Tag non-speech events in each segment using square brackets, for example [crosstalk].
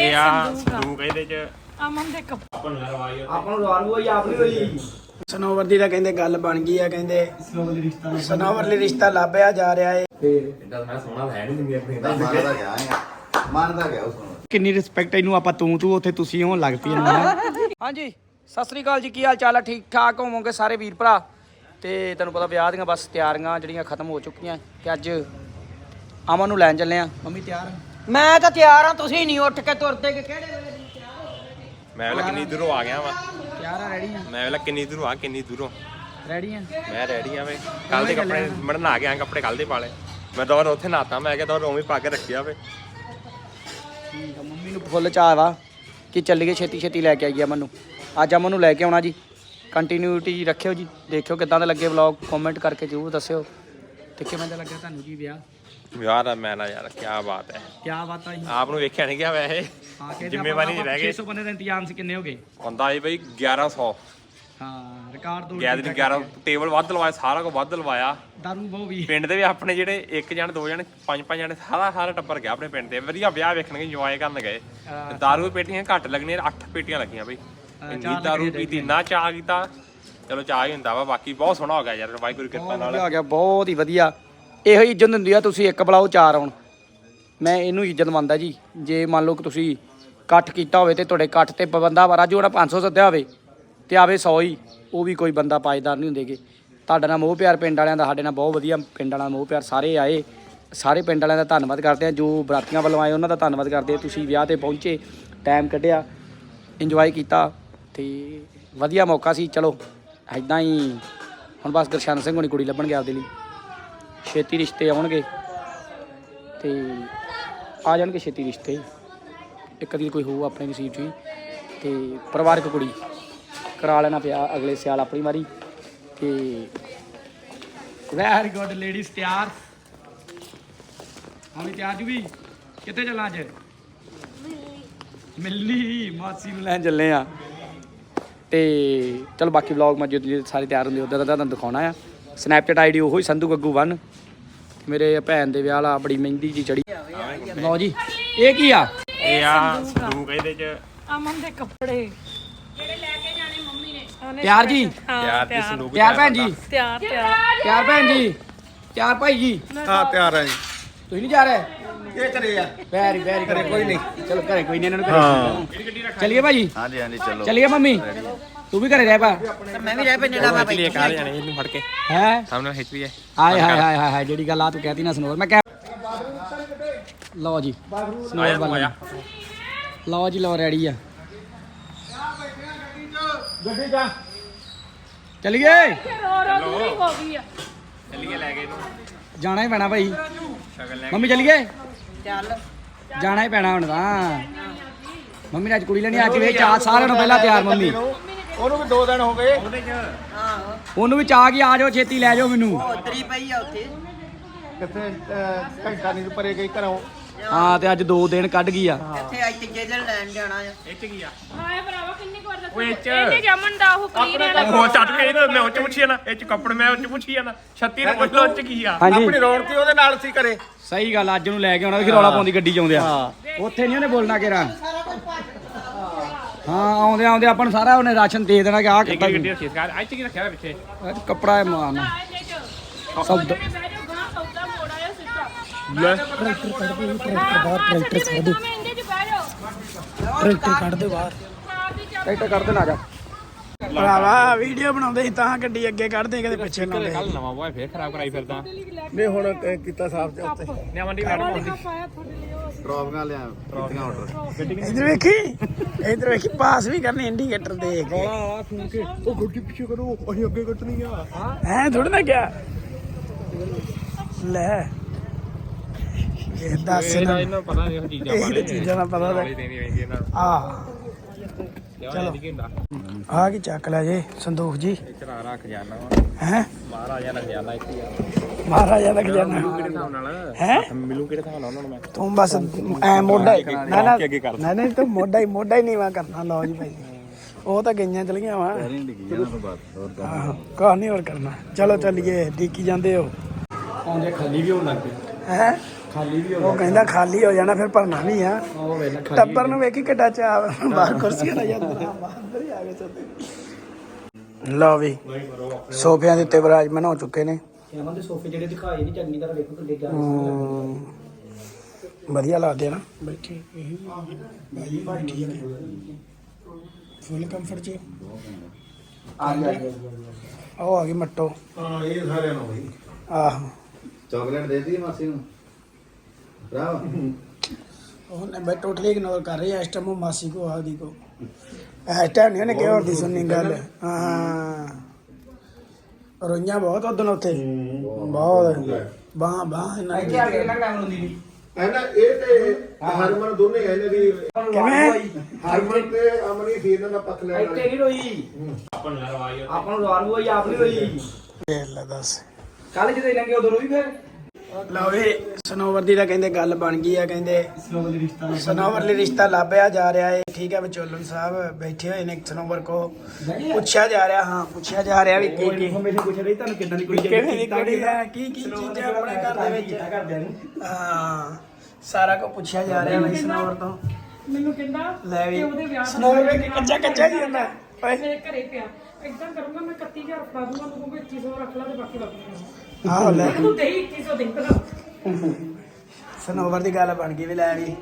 ਇਹ ਆ ਸੰਦੂਕ ਇਹਦੇ ਚ। ਅਮਨ ਦੇ ਕੱਪੜੇ ਆਪਾਂ ਨੂੰ ਲਵਾਈ ਆਪਾਂ ਨੂੰ ਰਵਾਨ ਹੋਈ ਆਪ ਨਹੀਂ ਹੋਈ। ਸਨੋਵਰ ਦੀ ਤਾਂ ਕਹਿੰਦੇ ਗੱਲ ਬਣ ਗਈ ਆ ਕਹਿੰਦੇ ਸਨੋਵਰ ਲਈ ਰਿਸ਼ਤਾ ਲੱਭਿਆ ਜਾ ਰਿਹਾ ਏ। ਇਦਾਂ ਮੈਂ ਸੋਹਣਾ ਹੈ ਨਹੀਂ ਆਪਣੀ ਮੰਨਦਾ ਗਿਆ ਆ ਮੰਨਦਾ ਗਿਆ ਉਸ ਨੂੰ। ਕਿੰਨੀ ਰਿਸਪੈਕਟ ਇਹਨੂੰ ਆਪਾਂ ਤੂੰ ਤੂੰ ਉੱਥੇ ਤੁਸੀਂ ਹੋਣ ਲੱਗ ਪਈ ਹਾਂਜੀ ਸਤਿ ਸ੍ਰੀ ਅਕਾਲ ਜੀ ਕੀ ਹਾਲ ਚਾਲ ਆ? ਠੀਕ ਠਾਕ ਹੋਵੋਗੇ ਸਾਰੇ ਵੀਰ ਭਰਾ? ਤੇ ਤੁਹਾਨੂੰ ਪਤਾ ਵਿਆਹ ਦੀਆਂ ਬਸ ਤਿਆਰੀਆਂ ਜਿਹੜੀਆਂ ਖਤਮ ਹੋ ਚੁੱਕੀਆਂ ਤੇ ਅੱਜ ਅਮਨ ਨੂੰ ਲੈਣ ਚੱਲੇ ਆ। ਮੰਮੀ ਤਿਆਰ ਆ? ਮੈਂ ਤਾਂ ਤਿਆਰ ਹਾਂ ਤੁਸੀਂ ਨਹੀਂ ਉੱਠ ਕੇ ਤੁਰਦੇ ਕਿ ਕਿਹੜੇ ਵੇਲੇ ਦੀ ਮੈਂ ਵੇਲਾ ਕਿੰਨੀ ਦੂਰੋਂ ਆ ਗਿਆ ਵਾ। ਤਿਆਰ ਆ ਰੈਡੀ ਆ? ਮੈਂ ਵੇਲਾ ਕਿੰਨੀ ਦੂਰੋਂ ਆ ਕਿੰਨੀ ਦੂਰੋਂ? ਰੈਡੀ ਆ? ਮੈਂ ਰੈਡੀ ਆ ਵੇ। ਕੱਲ ਦੇ ਕੱਪੜੇ ਮੈਂ ਨਹਾ ਕੇ ਆ ਕੱਪੜੇ ਕੱਲ ਦੇ ਪਾਲੇ ਮੈਂ ਦੌਰ ਉੱਥੇ ਨਹਾਤਾ ਮੈਂ ਕਿਹਾ ਦੌਰ ਉਵੇਂ ਪਾ ਕੇ ਰੱਖਿਆ ਵੇ। ਠੀਕ ਆ ਮੰਮੀ ਨੂੰ ਫੁੱਲ ਚਾਹ ਵਾ ਕਿ ਚੱਲੀਏ ਛੇਤੀ ਛੇਤੀ ਲੈ ਕੇ ਆਈਏ ਅਮਨ ਨੂੰ। ਅੱਜ ਅਮਨ ਨੂੰ ਲੈ ਕੇ ਆਉਣਾ ਜੀ। ਕੰਟੀਨਿਊਟੀ ਰੱਖਿਓ ਜੀ। ਦੇਖਿਓ ਕਿੱਦਾਂ ਦਾ ਲੱਗੇ ਵਲੌਗ ਕਮੈਂਟ ਕਰਕੇ ਜ਼ਰੂਰ ਦੱਸਿਓ। ਤੇ ਕਿਵੇਂ ਦਾ ਲੱਗਾ ਤੁਹਾਨੂੰ ਜੀ ਵਿਆਹ? ਯਾਰ ਆ ਮੈਂ ਨਾ ਯਾਰ ਕੀ ਬਾਤ ਹੈ। ਕੀ ਬਾਤ ਆ ਜੀ। ਆਪ ਨੂੰ ਵੇਖਿਆ ਨਹੀਂ ਗਿਆ ਵੈਸੇ। ਹਾਂ ਜ਼ਿੰਮੇਵਾਰੀ ਨਹੀਂ ਰਹਿ ਗਏ 600 ਬੰਦੇ ਦਾ ਇੰਤਜ਼ਾਮ ਸੀ ਕਿੰਨੇ ਹੋ ਗਏ? ਹੁੰਦਾ ਜੀ ਬਈ 1100 ਹਾਂ ਰਿਕਾਰਡ ਤੋੜ ਗੈਦਰਿੰਗ 11 ਟੇਬਲ ਵੱਧ ਲਵਾਇਆ ਸਾਰਾ ਕੁਝ ਵੱਧ ਲਵਾਇਆ। ਦਾਰੂ ਬਹੁ ਵੀ ਪਿੰਡ ਦੇ ਵੀ ਆਪਣੇ ਜਿਹੜੇ ਇੱਕ ਜਣ ਦੋ ਜਣ ਪੰਜ ਪੰਜ ਜਣੇ ਸਾਰਾ ਸਾਰਾ ਟੱਬਰ ਗਿਆ ਆਪਣੇ ਪਿੰਡ ਦੇ। ਵਧੀਆ ਵਿਆਹ ਵੇਖਣਗੇ ਇੰਜੋਏ ਕਰਨ ਗਏ। ਦਾਰੂ ਪੇਟੀਆਂ ਘੱਟ ਲੱਗਣੀਆਂ 8 ਪੇਟੀਆਂ ਲੱਗੀਆਂ ਬਈ। ਇੰਨੀ ਦਾਰੂ ਪੀਤੀ ਨਾ ਚਾਹ ਕੀਤਾ। ਚਲੋ ਚਾਹ ਹੀ ਹੁੰਦਾ ਵਾ ਬਾਕੀ ਬਹੁਤ ਸੋਹਣਾ ਹੋ ਗਿਆ ਯਾਰ ਵਾਹਿਗੁਰੂ ਕਿਰਪਾ ਨਾਲ। ਆ ਗਿਆ ਬਹੁਤ ਹੀ ਵਧੀਆ। ਇਹੋ ਹੀ ਇੱਜ਼ਤ ਹੁੰਦੀ ਆ, ਤੁਸੀਂ ਇੱਕ ਬੁਲਾਓ ਚਾਰ ਆਉਣ। ਮੈਂ ਇਹਨੂੰ ਇੱਜ਼ਤ ਮੰਨਦਾ ਜੀ। ਜੇ ਮੰਨ ਲਓ ਕਿ ਤੁਸੀਂ ਇਕੱਠ ਕੀਤਾ ਹੋਵੇ ਤੇ ਤੁਹਾਡੇ ਇਕੱਠ ਤੇ ਬੰਦਾ ਵਾਰਾ ਜੋ ਉਹਦਾ 500 ਸੱਦਿਆ ਹੋਵੇ ਤੇ ਆਵੇ 100 ਹੀ, ਉਹ ਵੀ ਕੋਈ ਬੰਦਾ ਪਾਇਦਾਰ ਨਹੀਂ ਹੁੰਦੇਗੇ। ਤੁਹਾਡਾ ਨਾਲ ਮੋਹ ਪਿਆਰ ਪਿੰਡ ਵਾਲਿਆਂ ਦਾ, ਸਾਡੇ ਨਾਲ ਬਹੁਤ ਵਧੀਆ ਪਿੰਡ ਵਾਲਾ ਮੋਹ ਪਿਆਰ ਸਾਰੇ ਆਏ। ਸਾਰੇ ਪਿੰਡ ਵਾਲਿਆਂ ਦਾ ਧੰਨਵਾਦ ਕਰਦੇ ਆ, ਜੋ ਬਰਾਤੀਆਂ ਵੱਲੋਂ ਆਏ, ਉਹਨਾਂ ਦਾ ਧੰਨਵਾਦ ਕਰਦੇ ਆ। ਤੁਸੀਂ ਵਿਆਹ ਤੇ ਪਹੁੰਚੇ ਟਾਈਮ ਕੱਢਿਆ ਇੰਜੋਏ ਕੀਤਾ ਤੇ ਵਧੀਆ ਮੌਕਾ ਸੀ। ਚਲੋ ਐਦਾਂ ਹੀ ਹੁਣ ਬਸ ਦਰਸ਼ਨ ਸਿੰਘ ਹੋਣੀ ਕੁੜੀ ਲੱਭਣ ਗਿਆ ਆਪਦੇ ਲਈ। ਛੇਤੀ ਰਿਸ਼ਤੇ ਆਉਣਗੇ ਤੇ ਆ ਜਾਣਗੇ ਛੇਤੀ ਰਿਸ਼ਤੇ। ਇੱਕ ਦੀ ਕੋਈ ਹੋਊ ਆਪਣੇ ਨਸੀਬ 'ਚ ਹੀ ਤੇ ਪਰਿਵਾਰਕ ਕੁੜੀ ਕਰਾ ਲੈਣਾ ਪਿਆ ਅਗਲੇ ਸਿਆਲ ਆਪਣੀ ਵਾਰੀ ਤੇ ਵੈਰੀ ਗੁੱਡ ਲੇਡੀਜ਼ ਤਿਆਰ। ਹਾਂ ਵੀ ਤਿਆਰ ਜੂ ਵੀ ਕਿੱਥੇ ਚੱਲਾਂ ਅੱਜ? ਮਿਲਣੀ। ਮਾਸੀ ਨੂੰ ਲੈਣ ਚੱਲੇ ਆ। ਤੇ ਚਲੋ ਬਾਕੀ ਵਲੌਗ ਮੈਂ ਜਦੋਂ ਸਾਰੇ ਤਿਆਰ ਹੁੰਦੇ ਉਦੋਂ ਦਾ ਤੁਹਾਨੂੰ ਦਿਖਾਉਣਾ ਆ। ਸਨੈਪਚੈਟ ਆਈਡੀ ਉਹੀ ਸੰਧੂ ਗੱਗੂ 1 ਮੇਰੇ ਭੈਣ ਦੇ ਵਿਆਹ ਵਾਲਾ ਬੜੀ ਮਹਿੰਦੀ ਜੀ ਚੜੀ। ਲਓ ਜੀ ਇਹ ਕੀ ਆ? ਇਹ ਆ ਸੰਦੂਕ ਇਹਦੇ ਚ। ਅਮਨ ਦੇ ਕੱਪੜੇ। ਜਿਹੜੇ ਲੈ ਕੇ ਜਾਣੇ ਮੰਮੀ ਨੇ। ਪਿਆਰ ਜੀ? ਯਾਰ ਦੀ ਸੰਦੂਕ ਪਿਆਰ ਭੈਣ ਜੀ? ਤਿਆਰ ਤਿਆਰ। ਪਿਆਰ ਭੈਣ ਜੀ? ਪਿਆਰ ਭਾਈ ਜੀ? ਹਾਂ ਪਿਆਰ ਹੈ ਜੀ। ਤੁਸੀਂ ਨਹੀਂ ਜਾ ਰਹੇ? ਇਹ ਕਰੇ ਆ। ਵੈਰੀ ਵੈਰੀ ਕਰੇ ਕੋਈ ਨਹੀਂ। ਚਲੋ ਘਰੇ ਕੋਈ ਨਹੀਂ ਇਹਨਾਂ ਨੂੰ ਘਰੇ। ਚਲਿਏ ਭਾਜੀ ਹਾਂਜੀ ਹਾਂਜੀ ਚਲੋ। ਚਲਿਏ ਮੰਮੀ। ਤੂੰ ਵੀ ਘਰੇ ਰਹਿ ਪਾ। ਮੈਂ ਵੀ ਰਹਿ ਪੈਨੇ ਲਾ ਖਿੱਚ ਲਈ ਕਾਹ ਜਾਣੇ ਇਹਨੂੰ ਫੜ ਕੇ। ਹੈ? ਸਾਹਮਣੇ ਖਿੱਚ ਲਈਏ ਹਾਏ ਹਾਏ ਹਾਏ ਹਾਏ ਹਾਏ ਜਿਹੜੀ ਗੱਲ ਆ ਤੂੰ ਕਹਿਤੀ ਨਾ ਸੁਣੋ ਮੈਂ ਕਹਿ ਲਓ ਜੀ ਆਇਆ ਤੂੰ ਆਇਆ। ਲਓ ਜੀ ਲਓ ਰੈਡੀ ਆ। ਗੱਡੀ ਜਾ ਚਲੀਏ? ਰੋ ਰੋ ਦੂਰੀ ਹੋ ਗਈ ਆ ਚੱਲੀਏ ਲੈ ਕੇ ਇਹਨੂੰ। ਜਾਣਾ ਹੀ ਪੈਣਾ ਭਾਈ। ਮੰਮੀ ਚਲੀਏ? ਚੱਲ। ਜਾਣਾ ਹੀ ਪੈਣਾ ਹੁਣ ਤਾਂ। ਮੰਮੀ ਨੇ ਅੱਜ ਕੁੜੀ ਲੈਣੀ ਅੱਜ ਵੇ ਚਾਹ ਸਾਰਿਆਂ ਨੂੰ ਪਹਿਲਾਂ ਤਿਆਰ ਮੰਮੀ। ਉਹਨੂੰ ਵੀ 2 ਦਿਨ ਹੋ ਗਏ। ਆਹੋ ਉਹਨੂੰ ਵੀ ਚਾਹ ਕੀ ਆ ਜਾਓ ਛੇਤੀ ਲੈ ਜਾਓ ਮੈਨੂੰ। ਉਤਰੀ ਪਈ ਆ ਉੱਥੇ। ਕਿੱਥੇ ਅਹ, ਘੰਟਾ ਨਹੀਂ ਪਰੇ ਗਈ ਘਰੋਂ। ਹਾਂ ਤੇ ਅੱਜ 2 ਦਿਨ ਕੱਢ ਗਈ ਆ। ਇੱਥੇ ਅੱਜ ਤੀਜੇ ਦਿਨ ਲੈਣ ਜਾਣਾ ਆ। ਹਾਏ ਭਰਾਵਾ ਕਿੰਨੀ ਕੁ ਵਾਰ ਦੱਸਿਆ? ਓਏ ਇਹ ਚ। ਇਹਨੇ ਜਮਨ ਦਾ ਉਹ ਕਲੀਨ ਵਾਲਾ ਉਹ ਚੱਟ ਕੇ ਇਹਨੂੰ ਮੈਂ ਉੱਚ ਪੁੱਛੀ ਨਾ ਇਹ ਚ ਕੱਪੜ ਮੈਂ ਉੱਚ ਪੁੱਛੀ ਨਾ 36 ਨੂੰ ਪੁੱਛ ਲੋ ਉੱਚ ਕੀ ਆ? ਹਾਂਜੀ। ਆਪਣੀ ਰੌਣਕ ਹੀ ਉਹਦੇ ਨਾਲ ਸੀ ਘਰੇ। ਸਹੀ ਗੱਲ ਅੱਜ ਨੂੰ ਲੈ ਕੇ ਆਉਣਾ ਕਿ ਰੌਲਾ ਪਾਉਂਦੀ ਗੱਡੀ 'ਚ ਆਉਂਦੇ ਆ। ਉੱਥੇ ਨਹੀਂ ਉਹਨੇ ਬੋਲਣਾ ਕਿਹੜਾ। ਹਾਂ ਆਉਂਦੇ ਆਉਂਦੇ ਆਪਾਂ ਨੂੰ ਸਾਰਾ ਉਹਨੇ ਰਾਸ਼ਨ ਦੇ ਦੇਣਾ ਕਿ ਆਹ ਇੱਕ ਕਿੱਦਾਂ ਗੱਡੀ ਰੱਖੀ ਸਕਾਰ ਅੱਜ ਕੀ ਰੱਖਿਆ ਹੋਇਆ ਪਿੱਛੇ। ਅੱਜ ਕੱਪੜਾ ਹੈ ਮਾਰਨਾ। ਸਿੱਧਾ। ਲੈ। ਟਰੈਕਟਰ ਕੱਢ ਦੇ ਟਰੈਕਟਰ ਕੱਢ ਦੇ ਟਰੈਕਟਰ ਕੱਢ ਦੇ ਬਾਹਰ। ਟਰੈਕਟਰ ਕੱਢ ਦੇ ਨਾ ਜਾ। ਭਰਾਵਾ ਵੀਡੀਓ ਬਣਾਉਂਦੇ ਸੀ ਤਾਂ ਗੱਡੀ ਅੱਗੇ ਕੱਢਦੇ ਕਦੇ ਪਿੱਛੇ ਲਾਉਂਦੇ ਕੱਲ ਨਵਾਂ ਬੋਏ ਫੇਰ ਖਰਾਬ ਕਰਾਈ ਫਿਰਦਾ। ਨੇ ਹੁਣ ਕੀਤਾ ਸਾਫ਼ ਤੇ ਉੱਤੇ ਨੇ ਮੰਡੀ ਮੈਡਮ ਆਉਂਦੀ ਟਰੋਫੀਆਂ ਲਿਆ ਕੀਤੀਆਂ ਆਰਡਰ ਇਧਰ ਵੇਖੀ? ਇਧਰ ਵੇਖੀ ਪਾਸ ਵੀ ਕਰਨੀ ਇੰਡੀਕੇਟਰ ਦੇਖ ਕੇ। ਆ ਖੂਨ ਕੇ। ਉਹ ਗੱਡੀ ਪਿੱਛੇ ਕਰੋ ਅਸੀਂ ਅੱਗੇ ਕੱਟਣੀ ਆ। ਹੈ ਥੋੜਾ ਨਾ ਕਿਆ ਲੈ। ਇਹ ਦੱਸ ਨਾ। ਇਹਨਾਂ ਪਤਾ ਨਹੀਂ ਉਹ ਚੀਜ਼ਾਂ ਬਾਰੇ। ਚੀਜ਼ਾਂ ਦਾ ਪਤਾ ਨੂੰ। ਆ ਚਲੋ। ਆ ਕੀ ਚੱਕ ਲੈ ਜੇ ਸੰਦੂਖ ਜੀ। ਜਾਣਾ ਵਾ। ਹੈ? ਮਹਾਰਾਜਾ ਨੇ ਜਾਣਾ ਇੱਥੇ ਆ। ਮਹਾਰਾਜਾ ਲੱਗ ਜਾਣਾ ਕਿਹੜੇ ਹਿਸਾਬ ਨਾਲ? ਹੈ? ਮਿਲੂ ਕਿਹੜੇ ਹਿਸਾਬ ਨਾਲ ਉਹਨਾਂ ਨੂੰ ਮੈਂ? ਤੂੰ ਬਸ ਐ ਮੋਢਾ ਨਾ ਨਾ। ਨਹੀਂ ਤੂੰ ਮੋਢਾ ਹੀ ਮੋਢਾ ਹੀ ਨੀਵਾ ਕਰਨਾ ਲਓ ਜੀ ਭਾਈ। ਉਹ ਤਾਂ ਗਈਆਂ ਚਲ ਗਈਆਂ ਵਾ ਨਹੀਂ ਕਾਹ ਨਹੀਂ ਹੋਰ ਕਰਨਾ। ਚਲੋ ਚੱਲੀਏ ਡੀਕੀ ਜਾਂਦੇ ਹੋ। ਆਉਂਦੇ ਖਾਲੀ ਵੀ ਹੋਣ ਲੱਗ ਪਏ ਹੈ? ਖਾਲੀ ਵੀ ਉਹ ਕਹਿੰਦਾ ਖਾਲੀ ਹੋ ਜਾਣਾ ਫਿਰ ਭਰਨਾ ਵੀ ਆ। ਉਹ ਵੇਲਾ ਟੱਬਰ ਨੂੰ ਵੇਖੀ ਕਿੱਡਾ ਚਾਹ ਬਾਹਰ ਕੁਰਸੀਆਂ ਲਾ ਜਾਂਦਾ ਬਾਹਰ ਹੀ ਆ ਗਏ ਸੋਤੇ ਲਓ ਵੀ ਸੋਫਿਆਂ ਦੇ ਉੱਤੇ ਵਿਰਾਜਮਾਨ ਹੋ ਚੁੱਕੇ ਨੇ। ਇਹਨਾਂ ਦੇ ਸੋਫੇ ਜਿਹੜੇ ਦਿਖਾਏ ਨਹੀਂ ਚੰਗੀ ਤਰ੍ਹਾਂ ਵੇਖੋ ਕਿੱਡੇ ਜਾ ਹਮ, ਵਧੀਆ ਲੱਗਦੇ ਆ ਨਾ। ਬੈਠੇ ਭਾਈ ਭਾਈ ਠੀਕ ਹੈ। ਫੁੱਲ ਕੰਫਰਟ ਚ। ਆ ਗਿਆ। ਆਓ ਆ ਗਈ ਮੱਟੋ। ਹਾਂ ਇਹ ਸਾਰਿਆਂ ਨੂੰ ਬਈ ਆਹੋ। ਚਾਕਲੇਟ ਦੇ ਦਿੱਤੀ ਮਾਸੀ ਨੂੰ? ਭਰਾ ਉਹਨੇ ਬਈ ਟੋਟਲੀ ਇਗਨੋਰ ਕਰ ਰਹੀ ਹੈ ਇਸ ਟਾਈਮ ਉਹ ਮਾਸੀ ਕੋ ਆਦੀ ਕੋ। ਇਸ ਟਾਈਮ ਨਹੀਂ ਉਹਨੇ ਕਿਹਾ ਹੋਰ ਦੀ ਸੁਣਨੀ ਗੱਲ। ਹਾਂ। ਰੋਈਆਂ ਬਹੁਤ ਉਦੋਂ ਉੱਥੇ। ਬਹੁਤ। ਬਾਹ ਬਾਹ ਇਹਨਾਂ ਦੀ। ਆ ਕੇ ਕਿੰਨਾ ਟਾਈਮ ਹੁੰਦੀ ਨਹੀਂ ਇਹਨਾਂ ਇਹ ਤੇ ਹਰਮਨ ਦੋਨੇ ਇਹਨਾਂ ਦੀ ਕਿਵੇਂ? ਹਰਮਨ ਤੇ ਅਮਨੀ ਸੀ ਇਹਨਾਂ ਦਾ ਪੱਖ ਲੈਣ ਇੱਥੇ ਨਹੀਂ ਰੋਈ। ਆਪਾਂ ਨੂੰ ਲੜਵਾਈ ਆਪਾਂ ਨੂੰ ਰਵਾਨ ਹੋਈ ਆਪ ਨਹੀਂ ਰੋਈ। ਲੈ ਦੱਸ। ਕੱਲ ਜਦੋਂ ਇਹਨਾਂ ਉਦੋਂ ਰੋਈ ਫਿਰ? ਲਓ ਵੀ ਸਨੋਵਰ ਦੀ ਤਾਂ ਕਹਿੰਦੇ ਗੱਲ ਬਣ ਗਈ ਆ ਕਹਿੰਦੇ ਸਨੋਵਰ ਦੀ ਰਿਸ਼ਤਾ ਸਨੋਵਰ ਲਈ ਰਿਸ਼ਤਾ ਲੱਭਿਆ ਜਾ ਰਿਹਾ ਹੈ ਠੀਕ ਹੈ ਵਿਚੋਲਨ ਸਾਹਿਬ ਬੈਠੇ ਹੋਏ ਨੇ ਸਨੋਵਰ ਕੋ। ਪੁੱਛਿਆ ਜਾ ਰਿਹਾ ਹਾਂ ਪੁੱਛਿਆ ਜਾ ਰਿਹਾ ਵੀ ਕੀ ਕੀ ਇਨਫੋਰਮੇਸ਼ਨ ਪੁੱਛ ਰਹੀ ਤੁਹਾਨੂੰ ਕਿੱਦਾਂ ਦੀ ਕੁੜੀ ਕਿਵੇਂ ਦੀ ਕੁੜੀ ਹੈ ਕੀ ਕੀ ਚੀਜ਼ਾਂ ਆਪਣੇ ਘਰ ਦੇ ਵਿੱਚ? ਘਰਦਿਆਂ ਨੂੰ। ਹਾਂ ਸਾਰਾ ਕੁਝ ਪੁੱਛਿਆ ਜਾ ਰਿਹਾ ਬਈ ਸਨੋਵਰ ਤੋਂ। ਮੈਨੂੰ ਕਹਿੰਦਾ ਲੈ ਵੀ ਕਿ ਉਹਦੇ ਵਿਆਹ ਸਨੋਵਰ ਵੀ ਕੱਚਾ ਕੱਚਾ ਹੀ ਹੁੰਦਾ? ਓਏ। ਮੇਰੇ ਘਰੇ ਪਿਆ। ਇਦਾਂ ਕਰੂੰਗਾ ਮੈਂ 31000 ਫੜਾ ਦੂੰਗਾ ਤੂੰ ਕਹੂੰਗਾ 2100 ਰੱਖ ਲੈ ਤੇ ਬਾਕੀ ਲੱਗ ਜਾਊਗਾ ਆਹੋ ਲੈ। ਤੂੰ ਦੇ 2100 ਦੇ ਭਰਾ ਸਨੋਵਰ ਦੀ ਗੱਲ ਬਣ ਗਈ ਵੀ ਲੈ ਵੀ।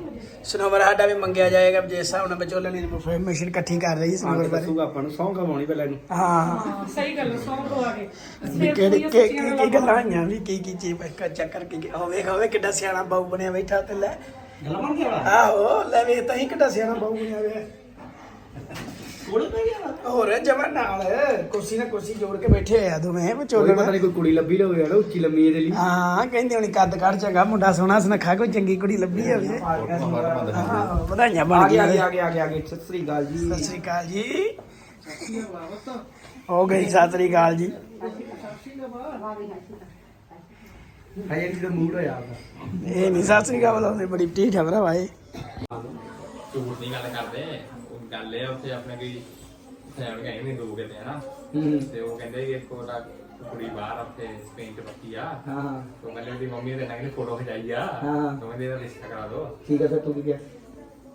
ਸਨੋਵਰ ਸਾਡਾ ਵੀ ਮੰਗਿਆ ਜਾਏਗਾ ਜਿਸ ਹਿਸਾਬ ਨਾਲ ਵਿਚੋਲਨ ਦੀ ਇਨਫੋਰਮੇਸ਼ਨ ਇਕੱਠੀ ਕਰ ਰਹੀ ਸਨੋਵਰ ਬਾਰੇ। ਦੱਸੂਗਾ ਆਪਾਂ ਨੂੰ ਸੌਂ ਕਮਾਉਣੀ ਪਹਿਲਾਂ ਇਹਨੂੰ। ਹਾਂ। ਹਾਂ ਸਹੀ ਗੱਲ ਸੌਂ ਤੋਂ ਆ ਕੇ ਵੀ ਕਿਹੜੀ ਕੀ ਕੀ ਕੀ ਗੱਲਾਂ ਆਈਆਂ ਵੀ ਕੀ ਕੀ ਚੀਜ਼ ਕੱਚਾ ਚੱਕਰ ਕੀ ਹੋਵੇ ਹੋਵੇ ਕਿੱਡਾ ਸਿਆਣਾ ਬਾਊ ਬਣਿਆ ਬੈਠਾ ਤੇ ਲੈ। ਗੱਲਾਂ ਬਣ ਗਿਆ ਆਹੋ ਲੈ ਵੇ ਤਾਂ ਹੀ ਕਿੱਡਾ ਸਿਆਣਾ ਬਾਊ ਬਣਿਆ ਹੋਇਆ। ਕੋਲੇ ਪੈ ਗਿਆ ਹੋਰ ਜਮਾ ਨਾਲ ਕੁਰਸੀ ਨਾਲ ਕੁਰਸੀ ਜੋੜ ਕੇ ਬੈਠੇ ਹੋਏ ਆ ਦੋਵੇਂ ਕੋਈ ਵਿਚੋਲਨ ਪਤਾ ਨਹੀਂ ਕੋਈ ਕੁੜੀ ਲੱਭੀ ਲਵੇ ਯਾਰ ਉੱਚੀ ਲੰਮੀ ਇਹਦੇ ਲਈ। ਹਾਂ ਕਹਿੰਦੇ ਹੁਣੀ ਕੱਦ ਕੱਢ ਚੰਗਾ ਮੁੰਡਾ ਸੋਹਣਾ ਸੁਨੱਖਾ ਕੋਈ ਚੰਗੀ ਕੁੜੀ ਲੱਭੀ ਹੋਵੇ। ਹਾਂ ਵਧਾਈਆਂ ਆ ਬਣ ਗਿਆ ਗਈਆਂ। ਆ ਗਿਆ ਆ ਗਿਆ ਆ ਗਿਆ ਸਤਿ ਸ੍ਰੀ ਅਕਾਲ ਜੀ। ਸਤਿ ਸ੍ਰੀ ਅਕਾਲ ਜੀ। ਹੋ ਗਈ ਸਤਿ ਸ੍ਰੀ ਅਕਾਲ ਜੀ। ਹਾਏ ਜੀ ਦਾ ਮੂਡ ਹੋਇਆ ਆਪਦਾ। ਇਹ ਨਹੀਂ ਸਤਿ ਸ੍ਰੀ ਅਕਾਲ ਬੁਲਾਉਂਦੇ ਬੜੀ ਢੀਠ ਹੈ ਭਰਾ ਵਾਏ ਝੂਠ ਨਹੀਂ ਗੱਲ ਕਰਦੇ। ਗੱਲ ਇਹ ਆ ਉੱਥੇ ਆਪਣੇ ਕੋਈ ਫੈਮਿਲੀ ਗਏ ਨੇ ਦੋ ਕਿਤੇ ਹਨਾ? ਹੂੰ। ਤੇ ਉਹ ਕਹਿੰਦੇ ਕਿ ਇੱਕ ਉਹਦਾ ਕੁੜੀ ਬਾਹਰ ਉੱਥੇ ਸਪੇਨ ਚ ਬੱਤੀ ਆ। ਹਾਂ ਹਾਂ। ਉਹ ਕਹਿੰਦੇ ਉਹਦੀ ਮੰਮੀ ਦੇ ਨਾਲ ਫੋਟੋ ਖਿਚਾਈ ਆ। ਹਾਂ। ਤੇ ਕਹਿੰਦੇ ਇਹਦਾ ਰਿਸ਼ਤਾ ਕਰਾ ਦਿਓ। ਠੀਕ ਹੈ ਫਿਰ ਤੂੰ ਕੀ ਕਿਹਾ?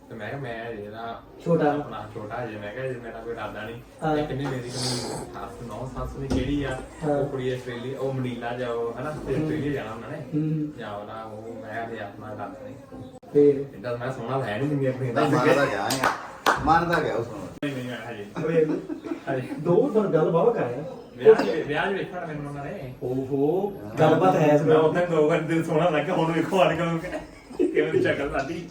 ਤੇ ਮੈਂ ਕਿਹਾ ਮੈਂ ਜਿਹੜਾ ਛੋਟਾ। ਆਪਣਾ ਛੋਟਾ ਜੇ ਮੈਂ ਕਿਹਾ ਜੇ ਮੇਰਾ ਕੋਈ ਇਰਾਦਾ ਹਾਂ। ਨਹੀਂ ਇਹ ਕਿੰਨੀ ਮੇਰੀ ਕੋਈ ਸੱਸ ਨੌ ਸੱਸ ਦੀ ਕਿਹੜੀ ਆ? ਹਾਂ। ਉਹ ਕੁੜੀ ਆਸਟ੍ਰੇਲੀਆ ਉਹ ਮਨੀਲਾ ਜਾਓ ਹਨਾ ਤੇ ਆਸਟ੍ਰੇਲੀਆ ਜਾਣਾ ਉਹਨਾਂ ਨੇ। ਹੂੰ। ਜਾਓ ਨਾ ਉਹ ਮੈਂ ਤੇ ਆਪਣਾ ਇਰਾਦਾ ਨਹੀਂ ਫੇਰ? ਇਦਾਂ ਮੈਂ ਸੋਹਣਾ ਹੈ ਨਹੀਂ ਜਿੰਨੀ ਆਪਣੀ ਦਾ ਮੰਨਦਾ ਗਿਆ ਆ ਮੰਨਦਾ ਗਿਆ ਉਸ ਨੂੰ। ਨਹੀਂ ਨਹੀਂ ਹਜੇ। ਹਜੇ ਦੋ ਦਰ ਗੱਲ ਬਾਬਾ ਕਰਿਆ ਵਿਆਹ 'ਚ- ਵਿਆਹ 'ਚ ਵੇਖਣਾ ਮੈਨੂੰ ਉਹਨਾਂ ਨੇ? ਓਹੋ ਗੱਲਬਾਤ ਹੈ ਇਸ ਮੈਂ ਉੱਥੇ ਦੋ ਘੰਟੇ ਦਿਲ ਸੋਹਣਾ ਲੱਗਾ ਹੁਣ ਵੇਖੋ ਕੇ ਕਿਵੇਂ ਦੀ ਸ਼ਕਲ ਸਾਡੀ।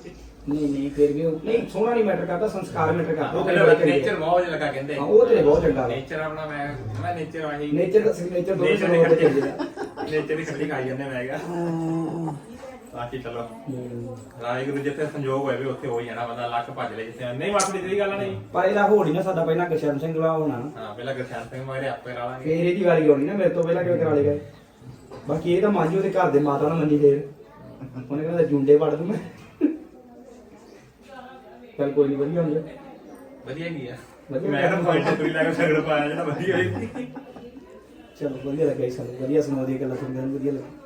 ਨਹੀਂ ਨਹੀਂ ਫਿਰ ਵੀ ਉਹ- ਨਹੀਂ ਸੋਹਣਾ ਨਹੀਂ ਮੈਟਰ ਕਰਦਾ ਸੰਸਕਾਰ ਮੈਟਰ ਕਰਦਾ। ਉਹ ਕਹਿੰਦੇ। ਨੇਚਰ ਬਹੁਤ ਲੱਗਾ ਕਹਿੰਦੇ। ਹਾਂ, ਉਹ ਤੇਰੇ ਬਹੁਤ ਚੰਗਾ ਵਾ। ਨੇਚਰ ਆਪਣਾ ਮੈਂ ਮੈਂ ਨੇਚਰ ਆਹੀ ਨੇਚਰ ਦਾ ਸਿਗਨੇਚਰ ਦੋ ਨੇਚਰ ਦੀ ਖੱਟੀ। ਖਾਈ ਜਾਂਦੇ ਮੈਂ ਕਿਹਾ। ਬਾਕੀ ਚਲੋ। ਰਾਜਗੁਰੂ ਜਿੱਥੇ ਸੰਜੋਗ ਹੋਏ ਵੀ ਉੱਥੇ ਹੋ ਹੀ ਜਾਣਾ ਬੰਦਾ ਲੱਖ ਭੱਜ ਲੈ ਜਿੱਥੇ ਨਹੀਂ ਵਾਪੜੀ ਤੇਰੀ ਗੱਲ ਨਹੀਂ। ਪਰ ਇਹਦਾ ਹੋੜ ਹੀ ਨਾ ਸਾਡਾ ਪਹਿਲਾਂ ਗਸ਼ਰਨ ਸਿੰਘ ਲਾ ਹੋਣਾ। ਨਾ ਹਾਂ ਪਹਿਲਾਂ ਗਰਸ਼ਾਨ ਸਿੰਘ ਮਾਰੇ ਆਪੇ ਰਾਲਾਂਗੇ ਫੇਰ ਇਹਦੀ ਵਾਰੀ ਆਉਣੀ ਨਾ ਮੇਰੇ ਤੋਂ ਪਹਿਲਾਂ ਕਿਵੇਂ ਕਰਾ ਲੇਗਾ ਬਾਕੀ ਇਹ ਤਾਂ ਮਾਂਜੀ ਉਹਦੇ ਘਰ ਦੇ ਮਾਤਾ ਨਾਲ ਮੰਨੀ ਫੇਰ। ਉਹਨੇ ਕਹਿੰਦਾ ਜੁੰਡੇ ਵੜ ਦੂੰ ਮੈਂ। ਚੱਲ ਕੋਈ ਨਹੀਂ ਵਧੀਆ ਹੁੰਦਾ। ਵਧੀਆ ਕੀ ਆ? ਮੈਂ ਤਾਂ ਪੁਆਇੰਟ ਤੇ ਲੈ ਕੇ ਸਗੜ ਪਾਇਆ ਜਿਹੜਾ ਵਧੀਆ ਹੋਈ। ਚਲੋ ਵਧੀਆ ਲੱਗਿਆ ਜੀ ਸਾਨੂੰ। ਵਧੀਆ ਸੁਣਾ ਦੀ ਗੱਲਾਂ ਸੁਣਦੇ ਵਧੀਆ ਲੱਗਾ।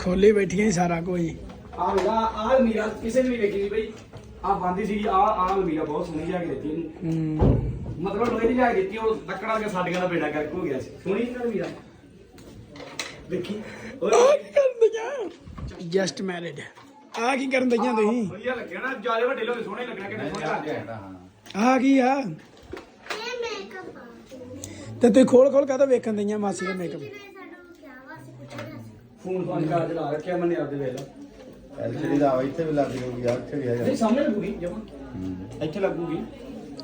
ਖੋਲੀ ਬੈਠੀਆਂ ਸੀ ਸਾਰਾ ਕੋਈ ਆ ਵੇਲਾ ਆ ਮੀਰਾ ਕਿਸੇ ਨੇ ਵੀ ਵੇਖੀ ਨਹੀਂ ਬਈ। ਆ ਬੰਦੀ ਸੀਗੀ ਆ ਆ ਮੀਰਾ ਬਹੁਤ ਸੋਹਣੀ ਜਾ ਕੇ ਦਿੱਤੀ ਇਹਨੂੰ ਹੂੰ। ਮਤਲਬ ਲੋਹੇ ਦੀ ਜਾ ਕੇ ਦਿੱਤੀ ਉਹ ਲੱਕੜਾਂ ਕੇ ਸਾਡੀਆਂ ਦਾ ਬੇੜਾ ਕਰਕੇ ਹੋ ਗਿਆ ਸੀ। ਸੋਹਣੀ ਨਾ ਮੀਰਾ ਦੇਖੀ। ਓਏ। ਜਸਟ ਮੈਰਿਡ ਆ ਕੀ ਕਰਨ ਦਈਆਂ ਤੁਸੀਂ? ਵਧੀਆ ਲੱਗਿਆ ਨਾ ਜ਼ਿਆਦਾ ਵੱਡੇ ਲੋਕ ਸੋਹਣੇ ਲੱਗਣਾ ਕਿੰਨੇ ਸੋਹਣੇ ਲੱਗਦੇ ਆ ਆ ਕੀ ਆ? ਤੇ ਤੁਸੀਂ ਖੋਲ ਖੋਲ ਕਾ ਵੇਖਣ ਦਈਆਂ ਮਾਸੀ ਦਾ ਮੇਕਅਪ ਫੋਨ ਫੋਨ ਚਾਰਜ ਲਾ ਰੱਖਿਆ ਮੈਨੇ ਆਪਦੇ ਵੇਲਾ ਐਲਸੀਡੀ ਦਾ ਇੱਥੇ ਵੀ ਲੱਗ ਜੂਗੀ ਇੱਥੇ ਵੀ ਆ ਨਹੀਂ ਸਾਹਮਣੇ ਲੱਗੂਗੀ ਜਮਾ। ਇੱਥੇ ਲੱਗੂਗੀ।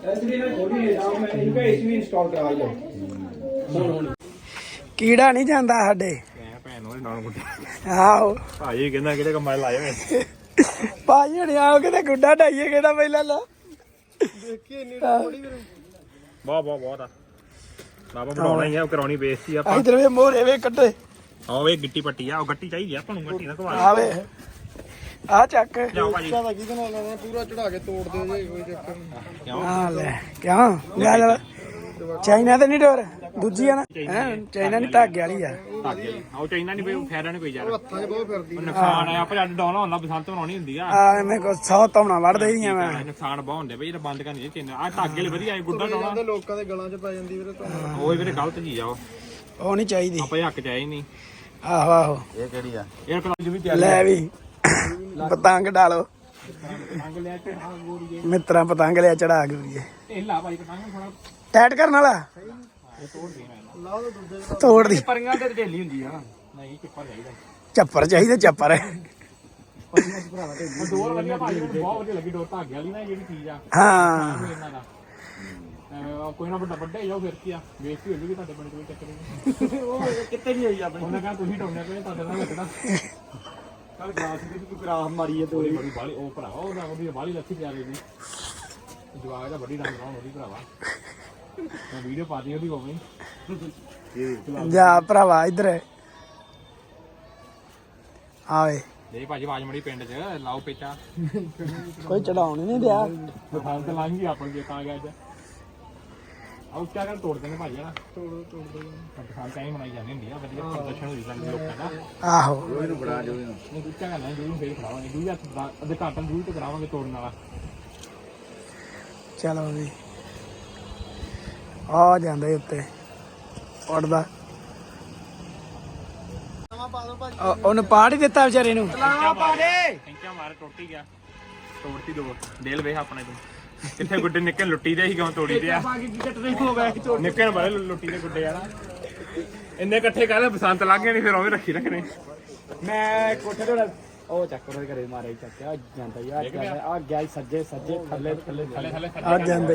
ਐਸਡੀ ਨੇ ਖੋਲੀ ਹੈ ਜਾਂ ਮੈਂ ਇਹਨੂੰ ਕਹੇ ਵੀ ਇੰਸਟਾਲ ਕਰਾ ਲਿਆ ਹੁਣ ਹੁਣ। ਕੀੜਾ ਨਹੀਂ ਜਾਂਦਾ ਸਾਡੇ। ਭੈਣ ਨੂੰ ਡਾਉਣ ਗੁੱਟੇ ਆਹੋ। ਭਾਜੀ ਕਹਿੰਦਾ ਕਿਹੜੇ ਕੰਮਾਂ 'ਚ ਲਾਏ ਹੋਏ? ਭਾਈ ਹਣੀ ਆਓ ਕਿਤੇ ਗੁੱਡਾ ਢਾਈਏ ਕਿਹੜਾ ਪਹਿਲਾਂ ਲਾ। ਬਹੁਤ ਬਹੁਤ ਬਹੁਤ ਆ। ਬਾਬਾ ਬਣਾਉਣਾ ਹੀ ਆ ਉਹ ਕਰਾਉਣੀ ਬੇਇੱਜ਼ਤੀ ਆ ਇਧਰ ਵੇ ਮੋਰੇ ਵੇ ਕੱਟੇ ਆਹ ਵੇ ਗਿੱਟੀ ਪੱਟੀ ਆ ਉਹ ਗੱਟੀ ਚਾਹੀਦੀ ਆ ਆਪਾਂ ਨੂੰ ਗੱਟੀ ਨਾ ਘਵਾ ਆਵੇ ਆ ਚੱਕ। ਜਾਓ ਭਾਜੀ। ਆ ਲੈ ਕਿਉਂ? ਲੈ ਲੈ ਚਾਈਨਾ ਤੇ ਨਹੀਂ ਡੋਰ ਦੂਜੀ ਆ ਨਾ। ਹੈਂ, ਚਾਈਨਾ ਨਹੀਂ ਧਾਗੇ ਵਾਲੀ ਆ। ਉਹ ਚਾਈਨਾ ਨਹੀਂ ਕੋਈ ਫਾਇਦਾ ਨਹੀਂ ਕੋਈ ਯਾਰ। ਹੱਥਾਂ 'ਚ ਬਹੁਤ ਫਿਰਦੀ ਨੁਕਸਾਨ ਆ ਆਪਾਂ ਜੱਡ ਡਾਉਣਾ ਹੁੰਦਾ ਬਸੰਤ ਬਣਾਉਣੀ ਹੁੰਦੀ ਆ। ਆ ਐਵੇਂ ਕੋ ਸੌ ਧੌਣਾ ਵੜਦੇ ਹੀ ਆ ਮੈਂ। ਨੁਕਸਾਨ ਬਹੁਤ ਹੁੰਦੇ ਬਈ ਜਿਹੜਾ ਬੰਦ ਕਰਨੀ ਇਹ ਚੈਨ ਆ ਧਾਗੇ ਵਾਲੇ ਵਧੀਆ ਐ ਗੁੱਡਾ ਡਾਉਣਾ। ਲੋਕਾਂ ਦੇ ਗਲਾਂ 'ਚ ਪੈ ਜਾਂਦੀ ਵੀਰੇ ਤੁਹਾਨੂੰ ਉਹ ਵੀਰੇ ਗਲਤ ਚੀਜ਼ ਆ ਉਹ। ਉਹ ਨਹੀਂ ਚਾਹੀਦੀ। ਆਪਾਂ ਇਹ ਹੱਕ ਚ ਆਏ ਨਹੀਂ। ਆਹੋ ਆਹੋ। ਇਹ ਕਲੱਜ ਵੀ ਤਿਆਰ ਲੈ ਵੀ। ਪਤੰਗ ਡਾਲੋ। ਮਿੱਤਰਾਂ ਪਤੰਗ ਲਿਆ ਚੜਾ ਗਈ ਇਹ ਲਾ ਭਾਈ ਪਤੰਗ ਥੋੜਾ ਟੈਟ ਕਰਨ ਵਾਲਾ? ਤੋੜ ਦੀ। ਪਰੀਆਂ ਤੇ ਢੇਲੀ ਹੁੰਦੀ ਆ। ਨਹੀਂ ਚਿੱਪਾ ਚਾਹੀਦਾ। ਚੱਪਰ ਚਾਹੀਦਾ ਚੱਪਰ। ਡੋਰ ਵਧੀਆ ਭਾਜੀ ਮੈਨੂੰ ਬਹੁਤ ਵਧੀਆ ਲੱਗੀ ਡੋਰ ਧਾਗੇ ਵਾਲੀ ਨਾ ਇਹ ਜਿਹੜੀ ਚੀਜ਼ ਆ। ਹਾਂ। ਕੋਈ ਨਾ ਵੱਡਾ ਵੱਡਾ ਹੀ ਜਾਓ ਫਿਰ ਕੀ ਆ? ਬੇਇੱਜ਼ਤੀ ਹੋ ਜੂਗੀ ਤੁਹਾਡੇ ਪਿੰਡ ਕੋਈ ਚੱਕਰ ਨਹੀਂ [laughs] ਉਹ ਕਿੱਥੇ ਨਹੀਂ ਹੋਈ ਆਪਣੀ ਉਹਨੇ ਕਹਾ ਤੁਸੀਂ ਟੋਨੇ ਪਏ ਤੁਹਾਡੇ ਨਾਲ ਲੱਗਣਾ ਕੱਲ ਗਲਾਸ ਦੀ ਕੋਈ ਗਰਾਫ ਮਾਰੀ ਹੈ। ਤੋੜੀ ਬੜੀ ਬਾਲੀ ਉਹ ਭਰਾਵਾ ਉਹਦਾ ਉਹਦੀ ਬਾਲੀ ਲੱਥੀ ਪਿਆਰੇ ਦੀ ਜਵਾਗ ਦਾ ਬੜੀ ਰੰਗ ਰਾਉਣ ਉਹਦੀ ਭਰਾਵਾ। ਮੈਂ ਵੀਡੀਓ ਪਾ ਦੀ ਉਹਦੀ ਹੋਵੇ ਜਾ ਭਰਾਵਾ ਇੱਧਰ ਆਵੇ ਦੇ ਭਾਜੀ ਆਵਾਜ਼ ਮੜੀ ਪਿੰਡ 'ਚ ਲਾਓ ਪੇਚਾ। ਕੋਈ ਚੜਾਉਣ ਨਹੀਂ ਦਿਆ। ਤੇ ਲੰਘ ਗਈ ਆਪਾਂ ਨੂੰ ਤਾਂ ਗਿਆ ਅੱਜ। ਆਉ ਕਿਆ ਕਰ ਤੋੜ ਦਿੰਦੇ ਭਾਜੀ ਨਾ? ਤੋੜ ਤੋੜ ਦੋ ਤਾਂ ਹੀ ਮਨਾਈ ਜਾਂਦੀ ਹੁੰਦੀ ਆ ਵਧੀਆ ਪ੍ਰਦਰਸ਼ਨ ਹੋਈ ਜਾਂਦੀ ਲੋਕਾਂ ਦਾ। ਆਹੋ। ਨਹੀਂ ਦੂਜਾ ਗੱਲ ਹੈ ਜੂਈ ਫੇਰ ਖੜਾਵਾਂਗੇ ਦੂਜਾ ਅੱਧੇ ਘਾਟਨ ਦੂਈ ਤੇ ਕਰਾਵਾਂਗੇ ਤੋੜਨ ਵਾਲਾ। ਚਲੋ ਵੀ ਆ ਜਾਂਦਾ ਉੱਤੇ। ਉੱਡਦਾ ਉਹ- ਉਹਨੂੰ ਪਾੜ ਹੀ ਦਿੱਤਾ ਵਿਚਾਰੇ ਨੂੰ। ਟੈਂਕਾ ਮਾਰ ਟੁੱਟ ਹੀ ਗਿਆ। ਤੋੜਤੀ ਦੋ ਡੇਲ ਵੇਖ ਆਪਣੇ ਤੋਂ। ਕਿੱਥੇ ਗੁੱਡੇ ਨਿੱਕੇ ਲੁੱਟੀ ਦੇ ਸੀ ਕਿਉਂ ਤੋੜੀ ਦੇ ਆ? ਨਿੱਕੇ ਨੂੰ ਬੜੇ ਲੁੱਟੀ ਦੇ ਗੁੱਡੇ ਆ ਨਾ। ਇੰਨੇ ਇਕੱਠੇ ਕਰਦੇ ਬਸੰਤ ਲੱਗ ਗਏ ਨਹੀਂ ਫਿਰ ਉਵੇਂ ਰੱਖੀ ਰੱਖਣੇ। ਮੈਂ ਕੋਠੇ ਤੋਂ ਉਹ ਚੱਕ ਉਹਦੇ ਘਰੇ ਮਾਰੇ ਚੱਕਿਆ ਜਾਂਦਾ ਯਾਰ ਆ ਗਿਆ ਸੱਜੇ ਸੱਜੇ ਥੱਲੇ ਥੱਲੇ ਥੱਲੇ। ਥੱਲੇ ਆ ਜਾਂਦਾ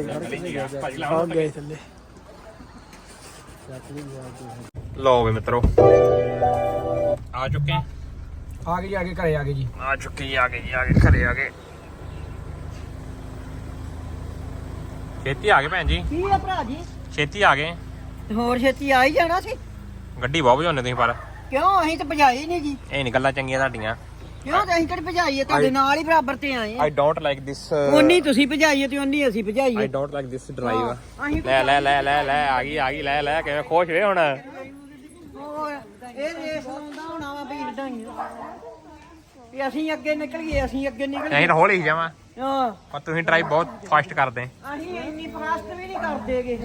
ਭਾਜੀ ਆ ਗਏ। ਥੱਲੇ। ਲਓ ਵੇ ਮਿੱਤਰੋ। ਆ ਚੁੱਕੇ। ਆ ਆ ਗਏ ਜੀ ਆ ਗਏ ਘਰੇ ਆ ਗਏ ਜੀ। ਆ ਚੁੱਕੇ ਆ ਗਏ ਜੀ ਆ ਗਏ ਘਰੇ ਆ ਗਏ। ਛੇਤੀ ਆ ਗਏ ਭੈਣ ਜੀ। ਕੀ ਆ ਭਰਾ ਜੀ? ਛੇਤੀ ਆ ਗਏ। ਹੋਰ ਛੇਤੀ ਆ ਹੀ ਜਾਣਾ ਸੀ? ਗੱਡੀ ਬਹੁਤ ਵਜਾਉਂਦੇ ਤੁਸੀਂ ਪਰ। ਕਿਉਂ? ਅਸੀਂ ਤਾਂ ਭਜਾਈ ਨਹੀਂ ਜੀ। ਇਹ ਨਹੀਂ ਗੱਲਾਂ ਚੰਗੀਆਂ ਤੁਹਾਡੀਆਂ। ਕਿਉਂ ਤੇ ਅਸੀਂ ਕਿਹੜੀ ਭਜਾਈ ਹੈ ਤੁਹਾਡੇ ਨਾਲ ਹੀ ਬਰਾਬਰ ਤੇ ਆਏ ਆਈ ਡੋਂਟ ਲਾਈਕ ਦਿਸ ਉਨੀ ਤੁਸੀਂ ਭਜਾਈ ਹੈ ਤੇ ਉਨੀ ਅਸੀਂ ਭਜਾਈ ਆਈ ਹੈ ਡੋਂਟ ਲਾਈਕ ਦਿਸ ਡਰਾਈਵ ਅਸੀਂ ਲੈ ਲੈ ਲੈ ਲੈ ਲੈ ਆ ਗਈ ਆ ਗਈ ਲੈ ਲੈ ਕਿਵੇਂ ਖੁਸ਼ ਵੇ ਹੁਣ? ਹੋਰ ਇਹ ਰੇਸ ਲਾਉਂਦਾ ਹੋਣਾ ਵਾ ਵੀ ਵਧਾਈਆਂ ਵੀ ਅਸੀਂ ਅੱਗੇ ਨਿਕਲ ਗਏ ਅਸੀਂ ਅੱਗੇ ਨਿਕਲ ਗਏ ਅਸੀਂ ਤਾਂ ਹੌਲੀ ਜਾਵਾਂ। ਹਾਂ। ਪਰ ਤੁਸੀਂ ਡਰਾਈਵ ਬਹੁਤ ਫਾਸਟ ਕਰਦੇ ਅਸੀਂ ਇੰਨੀ ਫਾਸਟ ਵੀ ਨਹੀਂ ਕਰਦੇਗੇ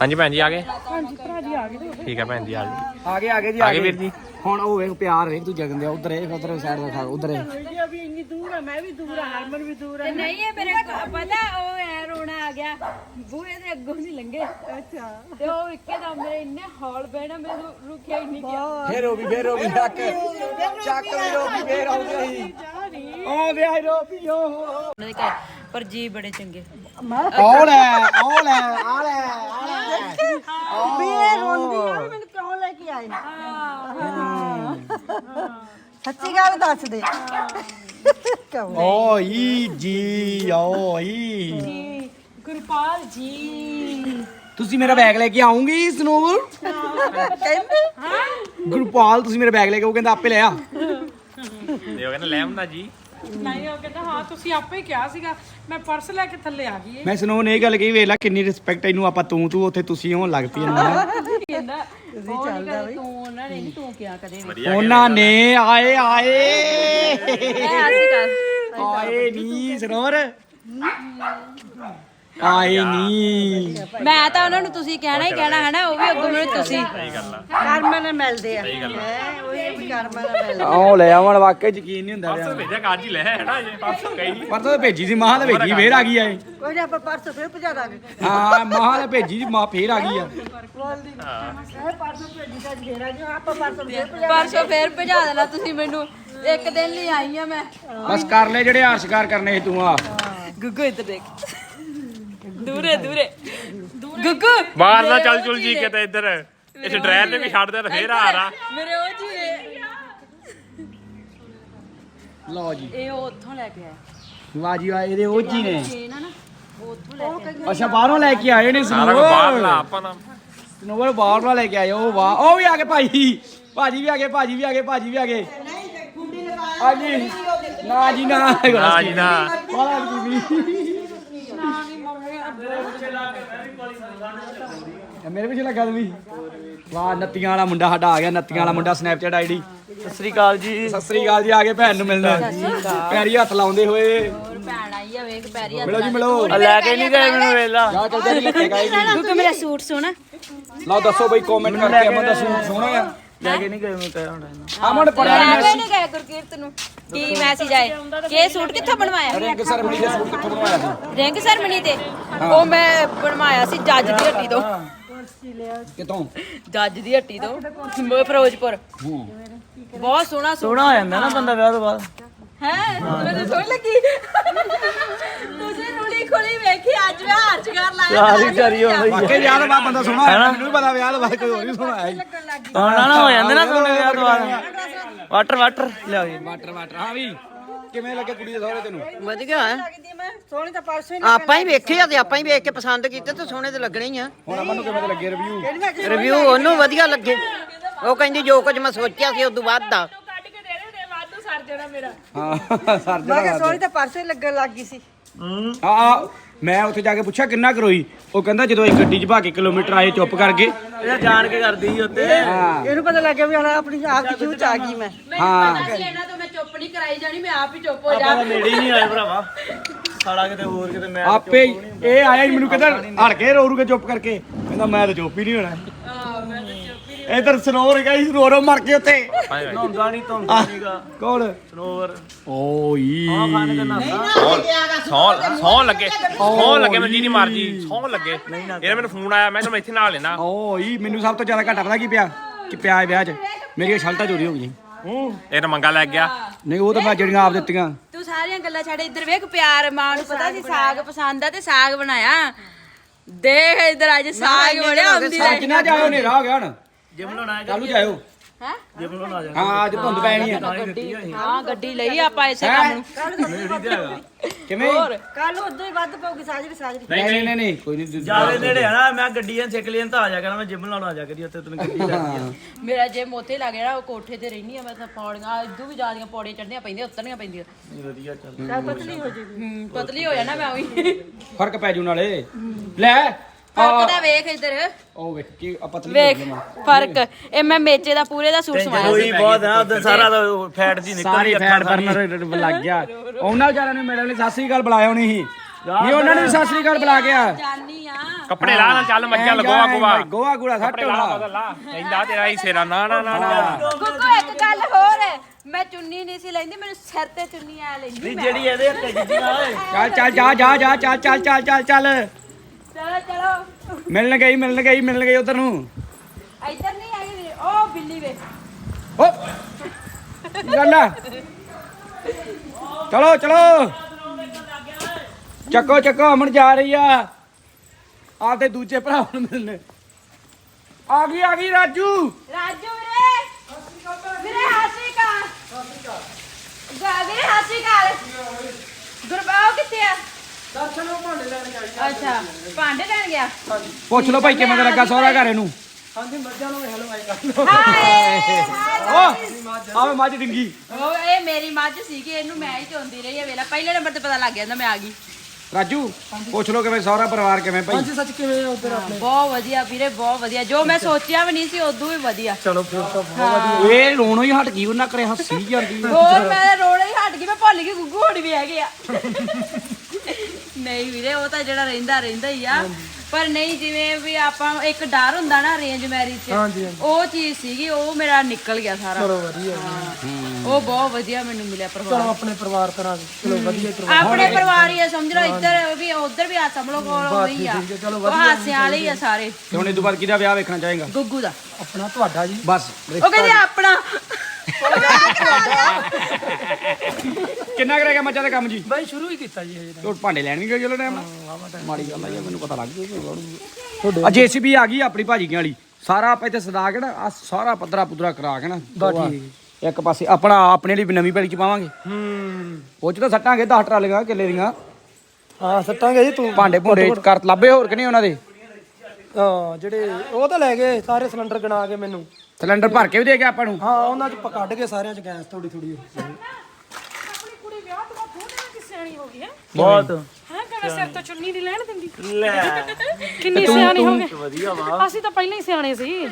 ਹਾਂਜੀ ਭੈਣ ਜੀ ਆ ਗਏ? ਹਾਂਜੀ ਭਰਾ ਜੀ ਆ ਗਏ ਠੀਕ ਹੈ ਭੈਣ ਜੀ ਆ ਗਏ। ਆ ਗਏ ਆ ਗਏ ਜੀ ਆ ਗਏ ਵੀਰ ਜੀ। ਹੁਣ ਉਹ ਵੇਖ ਪਿਆਰ ਵੇਖ ਤੂੰ ਜਗਨ ਦਿਆ ਉਧਰ ਇਹ ਉਧਰ ਸਾਈਡ ਦਾ ਖਾ ਉਧਰ। ਵੀ ਇੰਨੀ ਦੂਰ ਆ ਮੈਂ ਵੀ ਦੂਰ ਆ ਹਰਮਨ ਵੀ ਦੂਰ ਆ। ਤੇ ਨਹੀਂ ਇਹ ਮੇਰੇ ਕੋ- ਪਤਾ ਉਹ ਐ ਰੋਣਾ ਆ ਗਿਆ। ਬੂਹੇ ਦੇ ਅੱਗੋਂ ਨਹੀਂ ਲੰਘੇ। ਅੱਛਾ। ਤੇ ਉਹ ਇੱਕੇ ਦਮ ਮੇਰੇ ਇੰਨੇ ਹੌਲ ਪੈਣਾ ਮੈਨੂੰ ਰੁਕਿਆ ਹੀ ਨਹੀਂ ਗਿਆ। ਫੇਰ ਉਹ ਵੀ ਫੇਰ ਉਹ ਵੀ ਚੱਕ। ਚੱਕ ਵੀ ਰੋ ਵੀ ਫੇਰ ਆਉ ਗਈ ਉਹ ਵਿਆਹ ਰੋ ਉਹਨਾਂ ਦੇ ਘਰ ਪਰ ਜੀ ਬੜੇ ਚੰਗੇ। ਆਉ ਲੈ ਆਉ ਲੈ ਆ ਲੈ ਆ ਲੈ। ਵੀ ਇਹ ਰੋਂਦੀ ਆ ਵੀ ਮੈਨੂੰ ਕਿਉਂ ਲੈ ਕੇ ਆਏ? ਸੱਚੀ ਗੱਲ ਦੱਸ ਦੇ ਕਿਉਂ ਓਈ ਜੀ ਓਈ ਗੁਰਪਾਲ ਜੀ। ਤੁਸੀਂ ਮੇਰਾ ਬੈਗ ਲੈ ਕੇ ਆਉਂਗੀ ਸਨੋਵਰ ਕਹਿੰਦੇ? ਗੁਰਪਾਲ ਤੁਸੀਂ ਮੇਰਾ ਬੈਗ ਲੈ ਕੇ ਉਹ ਕਹਿੰਦਾ ਆਪੇ ਲੈ ਆ। ਤੇ ਉਹ ਕਹਿੰਦਾ ਲੈ ਆਉਂਦਾ ਜੀ। ਨਹੀਂ ਉਹ ਕਹਿੰਦਾ ਹਾਂ ਤੁਸੀਂ ਆਪੇ ਹੀ ਕਿਹਾ ਸੀਗਾ ਮੈਂ ਪਰਸ ਲੈ ਕੇ ਥੱਲੇ ਆ ਗਈ ਮੈਂ ਸਨੋ ਨੇ ਇਹ ਗੱਲ ਕਹੀ ਵੇਖ ਲੈ ਕਿੰਨੀ ਰਿਸਪੈਕਟ ਇਹਨੂੰ ਆਪਾਂ ਤੂੰ ਤੂੰ ਉੱਥੇ ਤੁਸੀਂ ਹੋਣ ਲੱਗ ਪਈ ਨਾ। ਕਹਿੰਦਾ ਉਹ ਨਹੀਂ ਕਦੇ ਤੂੰ ਉਹਨਾਂ ਨੇ ਨਹੀਂ ਤੂੰ ਕਿਹਾ ਕਦੇ ਵੀ। ਵਧੀਆ ਉਹਨਾਂ ਨੇ ਆਏ ਆਏ। ਐ ਅਸੀਂ ਕਰ ਆਏ ਨਹੀਂ ਸਰੋਰ ਆਏ ਨਹੀਂ ਮੈਂ ਤਾਂ ਉਹਨਾਂ ਨੂੰ ਤੁਸੀਂ ਕਹਿਣਾ ਹੀ ਕਹਿਣਾ ਹੈ ਨਾ ਉਹ ਵੀ ਅੱਗੋਂ ਮੈਨੂੰ ਤੁਸੀਂ ਕਰਮਾਂ ਨਾਲ ਮਿਲਦੇ ਆ। ਹੈ ਉਹ ਵੀ ਕਰਮਾਂ ਨਾਲ ਮਿਲਦੇ ਆਉ ਲੈ ਆਵਣ ਵਾਕਈ ਯਕੀਨ ਨਹੀਂ ਹੁੰਦਾ ਪਰਸੋਂ ਭੇਜਿਆ ਕਾਜ ਹੀ ਲੈ ਹੈ ਨਾ ਇਹ ਪਰਸੋਂ ਗਈ। ਪਰ ਤਾਂ ਭੇਜੀ ਸੀ ਮਾਂ ਤਾਂ ਭੇਜੀ ਫੇਰ ਆ ਗਈ ਆ ਇਹ। ਕੋਈ ਨਾ ਆਪਾਂ ਪਰਸ ਫੇਰ ਭਜਾ ਦਾਂਗੇ। ਹਾਂ ਮਾਂ ਤਾਂ ਭੇਜੀ ਸੀ ਮਾਂ ਫੇਰ ਆ ਗਈ ਆ। ਪਰਸ ਭੇਜੀ ਤਾਂ ਫੇਰ ਆ ਜੀ ਆਪਾਂ ਪਰਸ ਫੇਰ ਭਜਾ ਪਰਸੋਂ ਫੇਰ ਭਜਾ ਦੇਣਾ ਤੁਸੀਂ ਮੈਨੂੰ ਇੱਕ ਦਿਨ ਲਈ ਆਈ ਆ ਮੈਂ। ਬਸ ਕਰ ਲੈ ਜਿਹੜੇ ਆਸ਼ਕਾਰ ਕਰਨੇ ਸੀ ਤੂੰ ਆ। ਗੁੱਗੂ ਇੱਧਰ ਦੇਖ। ਦੂਰੇ ਦੂਰੇ। ਗੁੱਗੂ ਬਾਹਰ ਦਾ ਚੱਲ ਚੁਲ ਜੀ ਕਿਤੇ ਇੱਧਰ। ਇਸ ਡਰਾਇਰ ਤੇ ਵੀ ਛੱਡ ਦੇ ਫੇਰ ਆ ਰਾ ਮੇਰੇ ਉਹ ਜੀ ਲਓ ਜੀ। ਇਹ ਉਹ ਉੱਥੋਂ ਲੈ ਕੇ ਆਇਆ ਵਾਹ ਜੀ ਵਾਹ ਇਹਦੇ ਉਹ ਜੀ ਨੇ। ਚੇਨ ਆ ਨਾ ਉਹ ਉੱਥੋਂ ਲੈ ਕੇ ਆਇਆ। ਅੱਛਾ ਬਾਹਰੋਂ ਲੈ ਕੇ ਆਏ ਨੇ ਸਾਰਾ ਕੁਝ ਬਾਹਰ ਲਾ ਆਪਾਂ ਨਾ। ਸਨੋਵਰ ਬਾਹਰੋਂ ਲੈ ਕੇ ਆਏ ਉਹ ਵਾਹ। ਉਹ ਵੀ ਆ ਗਏ ਭਾਈ। ਭਾਜੀ ਵੀ ਆ ਗਏ ਭਾਜੀ ਵੀ ਆ ਗਏ ਭਾਜੀ ਵੀ ਆ ਗਏ। ਹਾਂਜੀ। ਨਾ ਜੀ ਨਾ। ਨਾ ਜੀ ਨਾ। ਵਾਲਾ ਜੀ ਨਾ ਨਹੀਂ ਮੰਮੀ ਮੇਰੇ ਪਿੱਛੇ ਲੱਗਾ ਤੂੰ ਵੀ। ਵਾਹ ਨੱਤੀਆਂ ਵਾਲਾ ਮੁੰਡਾ ਸਾਡਾ ਆ ਗਿਆ ਨੱਤੀਆਂ ਵਾਲਾ ਮੁੰਡਾ ਸਨੈਪਚੈਟ ਆਈਡੀ ਸਤਿ ਸ੍ਰੀ ਅਕਾਲ ਜੀ। ਸਤਿ ਸ੍ਰੀ ਅਕਾਲ ਜੀ ਆ ਗਏ ਭੈਣ ਨੂੰ ਮਿਲਣਾ ਪੈਰੀ ਹੱਥ ਲਾਉਂਦੇ ਹੋਏ। ਭੈਣ ਆਈ ਆ ਵੇਖ ਪੈਰੀ ਮਿਲੋ ਜੀ ਮਿਲੋ। ਲੈ ਕੇ ਨਹੀਂ ਗਏ ਮੈਨੂੰ ਵੇਲਾ। ਜਾ ਚੱਲ ਜਾ ਲਿਖੇ ਗਾਈ ਜੀ ਕਿਉਂਕਿ ਮੇਰਾ ਸੂਟ ਸੋਹਣਾ। ਲਓ ਦੱਸੋ ਬਈ ਕਮੈਂਟ ਕਰਕੇ ਅਮਨ ਦਾ। ਸੂਟ ਸੋਹਣਾ ਆ। ਲੈ ਕੇ ਨਹੀਂ ਗਏ ਮੈਂ ਕਹਿ ਹੁਣ ਅਮਨ ਪੜਿਆ ਲੈ ਕੇ ਨਹੀਂ ਗਏ ਗੁਰਕੀਰਤ ਨੂੰ ਕੀ ਮੈਸੇਜ ਆਏ? ਕਿ ਇਹ ਸੂਟ ਕਿੱਥੋਂ ਬਣਵਾਇਆ? ਰਿੰਗ ਸਰਮਣੀ ਦੇ ਸੂਟ ਕਿੱਥੋਂ ਬਣਵਾਇਆ ਸੀ? ਰਿੰਗ ਸਰਮਣੀ ਤੇ ਉਹ ਮੈਂ ਬਣਵਾਇਆ ਸੀ ਜੱਜ ਦੀ ਹੱਟੀ ਤੋਂ। ਕਿਤੋਂ ਜੱਜ ਦੀ ਹੱਟੀ ਤੋਂ ਮ- ਫਿਰੋਜ਼ਪੁਰ। ਬਹੁਤ ਸੋਹਣਾ ਸੋਹਣਾ ਹੋ ਜਾਂਦਾ ਨਾ ਬੰਦਾ ਵਿਆਹ ਤੋਂ ਬਾਅਦ। ਹੈ। ਮੈਨੂੰ ਸੋਹਣੀ ਲੱਗੀ। [laughs] ਤੁਸੀਂ ਅੱਜ ਮੈਂ ਹਾਰ ਚ ਕਰ ਲਾਇਆ ਸਾਰੀ ਹੋ ਗਈ ਵਾਕਈ ਵਿਆਹ ਤੋਂ ਬਾਅਦ ਬੰਦਾ ਸੋਹਣਾ ਆਇਆ ਮੈਨੂੰ ਵੀ ਪਤਾ ਵਿਆਹ ਤੋਂ ਬਾਅਦ ਕੋਈ ਹੋਰ ਵੀ ਸੋਹਣਾ ਆਇਆ ਜੀ ਨਾ ਨਾ ਹੋ ਜਾਂਦੇ ਨਾ ਸੋਨੇ ਵਿਆਹ ਤੋਂ ਬਾਅਦ। Water water. ਲਿਆਓ ਜੀ। Water water. ਹਾਂ ਵੀ ਕਿਵੇਂ ਲੱਗੇ ਕੁੜੀ ਦੇ ਸਹੁਰੇ ਤੈਨੂੰ? ਵਧੀਆ ਹੈ। ਆਪਾਂ ਹੀ ਵੇਖੇ ਆ ਤੇ ਆਪਾਂ ਹੀ ਵੇਖ ਕੇ ਪਸੰਦ ਕੀਤੇ ਤੇ ਸੋਹਣੇ ਤੇ ਲੱਗਣੇ ਹੀ ਆ। ਹੁਣ ਅਮਨ ਨੂੰ ਕਿਵੇਂ ਦੇ ਲੱਗੇ ਰਿਵਿਊ ਰਿਵਿਊ ਉਹਨੂੰ ਵਧੀਆ ਲੱਗੇ। ਉਹ ਕਹਿੰਦੀ ਜੋ ਕੁਝ ਮੈਂ ਸੋਚਿਆ ਸੀ ਉਦੋਂ ਵੱਧ ਦਾ ਹਾਂ ਸਰ ਜਣਾ ਸੋਹਣੀ ਤਾਂ ਪਰਸੋਂ ਹੀ ਲੱਗਣ ਲੱਗ ਗਈ ਸੀ। ਆ, ਮੈਂ ਉੱਥੇ ਜਾ ਕੇ ਪੁੱਛਿਆ ਕਿੰਨਾ ਕਰੋਈ ਉਹ ਕਹਿੰਦਾ ਜਦੋਂ ਅਸੀਂ ਗੱਡੀ 'ਚ ਭਾ ਕੇ ਕਿਲੋਮੀਟਰ ਆਏ ਚੁੱਪ ਕਰਕੇ। ਇਹ ਜਾਣ ਕੇ ਕਰਦੀ ਸੀ ਉੱਤੇ ਹਾਂ। ਇਹਨੂੰ ਪਤਾ ਲੱਗ ਗਿਆ ਵੀ ਹੁਣ ਆਪਣੀ ਆਪ ਦੀ ਚੂਚ ਆ ਗਈ ਮੈਂ। ਹਾਂ। ਇਹਨਾਂ ਤੋਂ ਮੈਂ ਚੁੱਪ ਨਹੀਂ ਕਰਾਈ ਜਾਣੀ ਮੈਂ ਆਪ ਹੀ ਚੁੱਪ ਹੋ ਜਾ। ਨੇੜੇ ਹੀ ਨਹੀਂ ਆਏ ਭਰਾਵਾ। ਸਾਲਾ ਕਿਤੇ ਹੋਰ ਕਿਤੇ ਮੈਂ ਆਪੇ ਹੀ ਇਹ ਆਇਆ ਹੀ ਮੈਨੂੰ ਕਹਿੰਦਾ ਹੜ ਕੇ ਰੋ ਰੂ ਕੇ ਚੁੱਪ ਕਰਕੇ। ਕਹਿੰਦਾ ਮੈਂ ਤਾਂ ਚੁੱਪ ਹੀ ਨਹੀਂ ਹੋਣਾ। ਇਧਰ ਸਨੋਰ ਗਈ ਰੋ ਰੋ ਮਰ ਕੇ ਉੱਥੇ। ਨਹਾਉਂਦਾ ਨਹੀਂ ਤੋਂ ਨਹੀਂਗਾ। ਕੌਣ? ਸਨੋਵਰ। ਓਈ ਸੌ ਸੌ ਲੱਗੇ। ਸੌ ਲੱਗੇ ਮੈਂ ਜੀ ਨਹੀਂ ਮਾਰ ਜੀ ਸੌ ਲੱਗੇ। ਇਹਨੇ ਮੈਨੂੰ ਫੋਨ ਆਇਆ ਮੈਂ ਮੈਂ ਇੱਥੇ ਨਾਲ ਲੈਣਾ ਓਈ ਮੈਨੂੰ ਸਭ ਤੋਂ ਜ਼ਿਆਦਾ ਘਾਟਾ ਪਤਾ ਕੀ ਪਿਆ? ਕਿ ਪਿਆ ਵਿਆਹ 'ਚ। ਮੇਰੀਆਂ ਸ਼ਲਟਾਂ ਚੋਰੀ ਹੋ ਗਈਆਂ। ਇਹ ਤਾਂ ਮੰਗਾ ਲੈ ਗਿਆ। ਨਹੀਂ ਉਹ ਤਾਂ ਮੈਂ ਜਿਹੜੀਆਂ ਆਪ ਦਿੱਤੀਆਂ। ਤੂੰ ਸਾਰੀਆਂ ਗੱਲਾਂ ਛੱਡ ਇੱਧਰ ਵੇਖ ਪਿਆਰ ਮਾਂ ਨੂੰ ਪਤਾ ਸੀ ਸਾਗ ਪਸੰਦ ਆ ਤੇ ਸਾਗ ਬਣਾਇਆ। ਦੇਖ ਇੱਧਰ ਅੱਜ ਸਾਗ ਬਣਿਆ ਹੁੰਦੀ ਆ ਕਿੰਨਾ ਜਾਇਓ ਹਨੇਰਾ ਹੋ ਗਿਆ ਹੁਣ। ਜਿਮ ਲਾਉਣਾ ਹੈ ਚਾਲੂ ਜਾਇਓ। ਹੈ? ਜਿਮ ਲਾਉਣਾ ਜਾ ਹਾਂ ਅੱਜ ਧੁੰਦ ਪੈਣੀ ਆ। ਹਾਂ ਗੱਡੀ ਲਈ ਆਪਾਂ ਇਸੇ ਕੰਮ ਨੂੰ। ਕਿਵੇਂ? ਕੱਲ ਉਦੋਂ ਹੀ ਵੱਧ ਪਊਗੀ ਸਾਜਰੀ ਸਾਜਰੀ। ਨਹੀਂ ਨਹੀਂ ਨਹੀਂ, ਨਹੀਂ ਕੋਈ ਨਹੀਂ ਜ਼ਿਆਦਾ ਨੇੜੇ ਆ ਨਾ ਮੈਂ ਗੱਡੀਆਂ ਸਿੱਖ ਲਈਆਂ ਤਾਂ ਆ ਜਾ ਕਰਾਂ ਮੈਂ ਜਿਮ ਲਾਉਣਾ ਆ ਜਾ ਕਰੀ ਉੱਥੇ ਤੈਨੂੰ ਗੱਡੀ ਲੱਗਦੀ ਆ ਮੇਰਾ ਜੇ ਮੋਤੇ ਲੱਗ ਜਾਣਾ ਉਹ ਕੋਠੇ ਤੇ ਰਹਿਣੀ ਆ ਮੈਂ ਤਾਂ ਪੌੜੀਆਂ ਇਦੋਂ ਵੀ ਜ਼ਿਆਦੀਆਂ ਪੌੜੀਆਂ ਚੜ੍ਹਨੀਆਂ ਪੈਂਦੀਆਂ ਉਤਰਨੀਆਂ ਪੈਂਦੀਆਂ। ਵਧੀਆ ਚੱਲ। ਪਤਲੀ ਹੋ ਜਾਏਗੀ। ਹੂੰ ਪਤਲੀ ਹੋ ਜਾਣਾ ਮੈਂ ਉਹੀ ਫ਼ਰਕ ਪੈ ਜੂ ਨਾਲੇ। ਲੈ ਫ਼ਰਕ ਤਾਂ ਵੇਖ ਇੱਧਰ। ਉਹ ਵੇਖ ਕੀ ਆ ਪਤਲੀ ਵੇਖ ਹੋ ਗਈ ਮੈਂ। ਫ਼ਰਕ। ਇਹ ਮੈਂ ਮੇਚੇ ਦਾ ਪੂਰੇ ਦਾ ਸੂਟ ਸਵਾਇਆ ਹੋਈ ਬਹੁਤ ਆ ਉਦੋਂ ਸਾਰਾ ਫੈਟ ਜੀ ਨਿਕਲ ਸਾਰੀ ਫੈਟ ਬਰਨਰ ਲੱਗ ਗਿਆ। ਉਹਨਾਂ ਵਿਚਾਰਿਆਂ ਨੇ ਮੇਰੇ ਲਈ ਸਤਿ ਸ੍ਰੀ ਅਕਾਲ ਬੁਲਾਇਆ ਹੋਣੀ ਸੀ। ਨਹੀਂ ਉਹਨਾਂ ਨੇ ਵੀ ਸਤਿ ਸ੍ਰੀ ਅਕਾਲ ਬੁਲਾ ਗਿਆ ਜਾਨੀ ਆ। ਕੱਪੜੇ ਲਾ ਨਾਲ ਚੱਲ ਮੱਝਾਂ ਲਗੋਆ ਗੋਵਾ ਗੋਆ। ਗੁੜਾ ਸੱਟ ਲਾ ਕਹਿੰਦਾ ਤੇਰਾ ਹੀ ਸੇਰਾ ਨਾ ਨਾ ਨਾ ਨਾ। ਗੁੱਗੂ ਇੱਕ ਗੱਲ ਹੋਰ ਮੈਂ ਚੁੰਨੀ ਨਹੀਂ ਸੀ ਲੈਂਦੀ ਮੈਨੂੰ ਸਿਰ ਤੇ ਚੁੰਨੀ ਆ ਲੈਂਦੀ ਮੈਂ। ਜਿਹੜੀ ਇਹਦੇ ਹੱਥੇ ਜਿੱਦੀਆਂ ਓਏ। ਚੱਲ ਚੱਲ ਜਾ ਜਾ ਜਾ ਚੱਲ ਚੱਲ ਚੱਲ ਚੱਲ ਚੱਲ। ਚਲੋ ਚਲੋ। ਮਿਲਣ ਗਈ ਮਿਲਣ ਗਈ ਮਿਲਣ ਗਈ ਉਧਰ ਨੂੰ। ਇੱਧਰ ਨਹੀਂ ਆਈ ਵੀਰੇ ਉਹ ਬਿੱਲੀ ਵੇਖ ਓ! ਗੱਲ ਆ। ਚਲੋ ਚਲੋ। ਚੱਕੋ ਚੱਕੋ ਅਮਨ ਜਾ ਰਹੀ ਆ। ਆਪਦੇ ਦੂਜੇ ਭਰਾ ਨੂੰ ਮਿਲਣ। ਆ ਗਈ ਆ ਗਈ ਰਾਜੂ। ਰਾਜੂ ਵੀਰੇ। ਵੀਰੇ ਹਾਸੀ ਕਾ ਗਾ ਵੀਰੇ ਹਾਸੀ ਕਾ ਗੁਰਬਾਉ ਕਿੱਥੇ ਆ? ਦਰਸ਼ਨ ਭਾਂਡੇ ਲੈਣ ਗਿਆ ਅੱਛਾ ਭਾਂਡੇ ਲੈਣ ਗਿਆ? ਪੁੱਛ ਲਓ ਭਾਈ ਕਿਵੇਂ ਦਾ ਲੱਗਾ ਸਹੁਰਾ ਘਰ ਇਹਨੂੰ? ਹਾਏ ਓ ਆਵੇ ਮੱਝ ਡਿੰਗੀ। ਉਹ ਇਹ ਮੇਰੀ ਮੱਝ ਸੀਗੀ ਇਹਨੂੰ ਮੈਂ ਹੀ ਚੋਂਦੀ ਰਹੀ ਆ ਵੇਲਾ। ਪਹਿਲੇ ਨੰਬਰ ਤੇ ਪਤਾ ਲੱਗ ਜਾਂਦਾ ਮੈਂ ਆ ਗਈ। ਰਾਜੂ ਪੁੱਛ ਲਓ ਕਿਵੇਂ ਸਹੁਰਾ ਪਰਿਵਾਰ ਕਿਵੇਂ ਭਾਈ? ਬਹੁਤ ਵਧੀਆ ਵੀਰੇ ਬਹੁਤ ਵਧੀਆ। ਜੋ ਮੈਂ ਸੋਚਿਆ ਵੀ ਨਹੀਂ ਸੀ ਉਦੋਂ ਵੀ ਵਧੀਆ। ਚਲੋ ਫਿਰ ਤਾਂ ਇਹ ਰੋਣੋਂ ਹੀ ਹਟ ਗਈ ਉਹਨਾਂ ਕਰੇ ਹੱਸੀ ਜਾਂਦੀ। ਹੋਰ ਮੈਂ ਰੋਣੇ ਹੀ ਹਟ ਗਈ ਮੈਂ ਭੁੱਲ ਗਈ ਗੁੱਗੂ ਹੋਣੀ ਵੀ ਹੈਗੇ ਆ। ਨਹੀਂ ਵੀਰੇ ਉਹ ਤਾਂ ਜਿਹੜਾ ਰਹਿੰਦਾ ਰਹਿੰਦਾ ਹੀ ਆ। ਪਰ ਨਹੀਂ ਜਿਵੇਂ ਵੀ ਆਪਾਂ ਇੱਕ ਡਰ ਹੁੰਦਾ ਨਾ ਅਰੇਂਜ ਮੈਰਿਜ 'ਚ ਉਹ ਚੀਜ਼ ਸੀਗੀ ਉਹ ਮੇਰਾ ਨਿਕਲ ਗਿਆ ਸਾਰਾ। ਚਲੋ ਵਧੀਆ ਉਹ ਬਹੁਤ ਵਧੀਆ ਮੈਨੂੰ ਮਿਲਿਆ ਪਰਿਵਾਰ। ਆਪਣੇ ਪਰਿਵਾਰ ਤਰ੍ਹਾਂ ਚਲੋ ਵਧੀਆ ਆਪਣੇ ਪਰਿਵਾਰ ਹੀ ਆ ਸਮਝ ਲਓ ਇੱਧਰ ਵੀ ਉਧਰ ਵੀ ਆ ਸਮਝ ਲਓ ਕੋਲ ਨਹੀਂ ਆ। ਉਹ ਹਾਸਿਆਂ ਵਾਲੇ ਹੀ ਆ ਸਾਰੇ। ਤੇ ਹੁਣ ਇਹ ਤੋਂ ਬਾਅਦ ਕਿਹਦਾ ਵਿਆਹ ਵੇਖਣਾ ਚਾਹੇਗਾ? ਗੁੱਗੂ ਦਾ। ਆਪਣਾ ਤੁਹਾਡਾ ਜੀ। ਬਸ ਉਹ ਕਹਿੰਦੇ ਆਪਣਾ। ਕਿੰਨਾ ਕਰੇਗਾ ਮੱਝਾਂ ਦਾ ਕੰਮ ਜੀ? ਬਾਈ ਸ਼ੁਰੂ ਹੀ ਕੀਤਾ ਜੀ ਹਜੇ ਉਹ ਭਾਂਡੇ ਲੈਣ ਵੀ ਗਏ ਚਲੋ ਟਾਈਮ ਮਾੜੀ ਗੱਲ ਆ ਯਾਰ ਮੈਨੂੰ ਪਤਾ ਲੱਗ ਗਿਆ ਆ। ਜੀਸੀਬੀ ਆ ਗਈ ਆਪਣੀ ਭਾਜੀ ਕੀ ਵਾਲੀ। ਸਾਰਾ ਆਪਾਂ ਇੱਥੇ ਸਦਾ ਕੇ ਨਾ ਆ ਸਾਰਾ ਪੱਧਰਾ ਪੁੱਧਰਾ ਕਰਾ ਕੇ ਨਾ ਦੋਆ। ਇੱਕ ਪਾਸੇ ਆਪਣਾ ਆਪਣੇ ਲਈ ਵੀ ਨਵੀਂ ਪੈਲੀ ਚ ਪਾਵਾਂਗੇ। ਹੂੰ। ਉਹ ਚ ਤਾਂ ਸੱਟਾਂਗੇ 10 ਟਰਾਲੀਆਂ ਕਿੱਲੇ ਦੀਆਂ। ਹਾਂ ਸੱਟਾਂਗੇ ਜੀ ਤੂੰ। ਭਾਂਡੇ ਭੁੰਡੇ ਕਰ ਲੱਭੇ ਹੋਰ ਕਿ ਨਹੀਂ ਉਹਨਾਂ ਦੇ? ਹਾਂ ਜਿਹੜੇ ਉਹ ਤਾਂ ਲੈ ਗਏ ਸਾਰੇ ਸਿਲੰਡਰ ਗਣਾ ਕੇ ਮੈਨੂੰ। ਸਿਲੰਡਰ ਭਰ ਕੇ ਵੀ ਦੇ ਗਿਆ ਆਪਾਂ ਨੂੰ। ਹਾਂ ਉਹਨਾਂ ਚ ਕੱਢ ਕੇ ਸਾਰਿਆਂ ਚ ਗੈਸ ਥੋੜੀ ਥੋੜੀ ਆਪਣੀ ਕੁੜੀ ਵਿਆਹ ਤੋਂ ਬਾਅਦ ਥੋੜੀ ਜਿਹੀ ਸਿਆਣੀ ਹੋ ਗਈ ਹੈ। ਬਹੁਤ। ਹੈ ਆਪਣੇ ਸਿਰ ਤੋਂ ਚੁੰਨੀ ਨਹੀਂ ਲੈਣ ਦਿੰਦੀ। ਲੈ। ਕਿੰਨੀ ਸਿਆਣੀ ਹੋ ਵਧੀਆ ਵਾ। ਅਸੀਂ ਤਾਂ ਪਹਿਲਾਂ ਹੀ ਸਿਆਣੇ ਸੀ।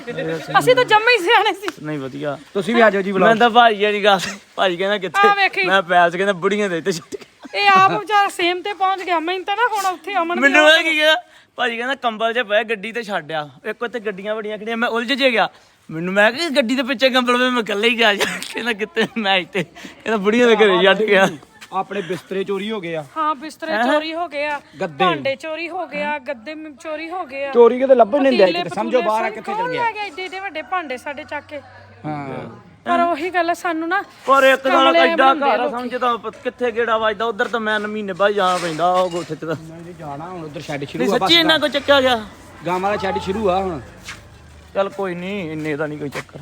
ਅਸੀਂ ਤਾਂ ਜੰਮੇ ਹੀ ਸਿਆਣੇ ਸੀ। ਨਹੀਂ ਵਧੀਆ। ਤੁਸੀਂ ਵੀ ਆ ਜਾਓ ਜੀ ਮੈਂ ਤਾਂ ਭਾਜੀ ਜਿਹੜੀ ਗੱਲ ਭਾਜੀ ਕਹਿੰਦਾ ਆ ਕਿੱਥੇ ਮੈਂ ਪੈਲਸ ਕਹਿੰਦਾ ਬੁੜੀਆਂ ਦੇ ਤੇ ਛੁੱਟ ਇਹ ਆਪ ਵਿਚਾਰਾ ਸੇਮ ਤੇ ਪਹੁੰਚ ਗਿਆ। ਮੈਨੂੰ ਤਾਂ ਨਾ ਹੁਣ ਉੱਥੇ ਅਮਨ ਮੈਨੂੰ ਇਹ ਕੀ ਗਿਆ ਭਾਜੀ ਕਹਿੰਦਾ ਕੰਬਲ 'ਚ ਪਿਆ ਗੱਡੀ ਤੇ ਛੱਡਿਆ ਇੱਕ ਉੱਤੇ ਗੱਡੀਆਂ ਬੜੀਆਂ ਖੜੀਆਂ। ਮੈਂ ਉਲਝ ਜੇ ਗਿਆ। ਮੈਨੂੰ ਮੈਂ ਕਿ ਗੱਡੀ ਦੇ ਪਿੱਛੇ ਕੰਬਲ ਵੇ ਮੈਂ ਇਕੱਲੇ ਹੀ ਗਿਆ ਜਾ ਕਹਿੰਦਾ ਕਿੱਥੇ ਮੈਂ ਇੱਥੇ? ਕਹਿੰਦਾ ਬੁੜੀਆਂ ਦੇ ਘਰੇ ਛੱਡ ਗਿਆ। ਆਪਣੇ ਬਿਸਤਰੇ ਚੋਰੀ ਹੋ ਗਏ ਆ। ਹਾਂ ਬਿਸਤਰੇ ਚੋਰੀ ਹੋ ਗਏ ਆ ਭਾਂਡੇ ਚੋਰੀ ਹੋ ਗਏ ਆ ਗੱਦੇ ਮ- ਚੋਰੀ ਹੋ ਗਏ ਆ। ਚੋਰੀ ਕਿਤੇ ਲੱਭਣ ਨਹੀਂ ਦਿਆ ਕਿਤੇ ਸਮਝੋ ਬਾਹਰ ਆ ਕਿੱਥੇ ਚਲ ਗਿਆ। ਏਡੇ ਏਡੇ ਵੱਡੇ ਭਾਂਡੇ ਸਾਡੇ ਚੱਕ ਕੇ? ਹਾਂ। ਪਰ ਉਹੀ ਗੱਲ ਆ ਸਾਨੂੰ ਨਾ ਪਰ ਇੱਕ ਨਾਲ ਐਡਾ ਘਰ ਆ, ਪ- ਕਿੱਥੇ ਗੇੜਾ ਵੱਜਦਾ ਉਧਰ ਤਾਂ ਮੈਂ ਮਹੀਨੇ ਬਾਅਦ ਜਾਣਾ ਪੈਂਦਾ ਉਹ ਗੋਥੇ ਤੇ ਤਾਂ। ਨਹੀਂ ਜਾਣਾ ਹੁਣ ਉਧਰ ਸ਼ੈੱਡ ਸ਼ੁਰੂ ਆ ਸੱਚੀ ਇੰਨਾ ਕੋ ਚੱਕਿਆ ਗਿਆ? ਗਾਂ ਵਾਲਾ ਸ਼ੈੱਡ ਸ਼ੁਰੂ ਆ ਹੁਣ। ਚੱਲ ਕੋਈ ਨਹੀਂ ਇੰਨੇ ਦਾ ਨਹੀਂ ਕੋਈ ਚੱਕਰ।